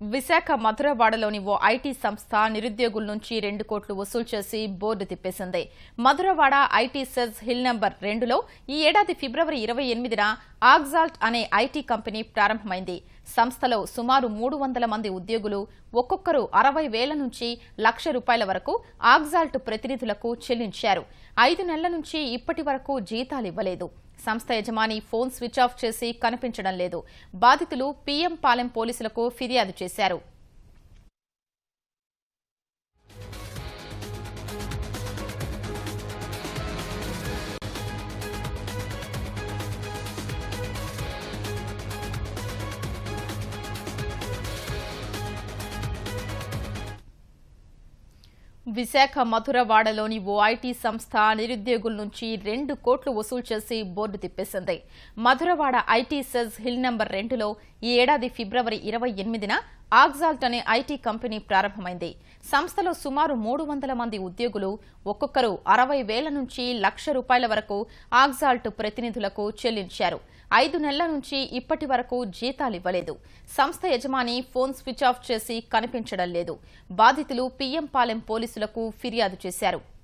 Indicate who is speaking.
Speaker 1: విశాఖ మధురవాడలోని ఓ IT సంస్థ నిరుద్యోగుల నుంచి రెండు కోట్లు వసూలు చేసి board తిప్పేసింది. Madhurawada IT SEZ hill number రెండులో ఈ ఏడాది ఫిబ్రవరి ఇరవై ఎనిమిదిన ఆగ్జాల్ట్ అనే ఐటీ కంపెనీ ప్రారంభమైంది. సంస్థలో సుమారు మూడు వందల మంది ఉద్యోగులు ఒక్కొక్కరు అరవై వేల నుంచి లక్ష రూపాయల వరకు ఆగ్జాల్ట్ ప్రతినిధులకు చెల్లించారు. ఐదు నెలల నుంచి ఇప్పటి వరకు జీతాలు ఇవ్వలేదు. సంస్థ యజమాని ఫోన్ స్విచ్ ఆఫ్ చేసి కనిపించడం లేదు. బాధితులు పీఎం పాలెం పోలీసులకు ఫిర్యాదు చేశారు. విశాఖ మధురవాడలోని ఓ ఐటీ సంస్థ నిరుద్యోగుల నుంచి రెండు కోట్లు వసూలు చేసి board తిప్పేసింది. Madhurawada IT SEZ hill number రెండులో ఈ ఏడాది ఫిబ్రవరి ఇరవై ఎనిమిదిన ఆగ్జాల్ట్ అనే ఐటీ కంపెనీ ప్రారంభమైంది. సంస్థలో సుమారు మూడు వందల మంది ఉద్యోగులు ఒక్కొక్కరు అరవై వేల నుంచి లక్ష రూపాయల వరకు ఆగ్జాల్ట్ ప్రతినిధులకు చెల్లించారు. ఐదు నెలల నుంచి ఇప్పటి వరకు జీతాలు ఇవ్వలేదు. సంస్థ యజమాని ఫోన్ స్విచ్ ఆఫ్ చేసి కనిపించడం లేదు. బాధితులు పీఎం పాలెం పోలీసులకు ఫిర్యాదు చేశారు.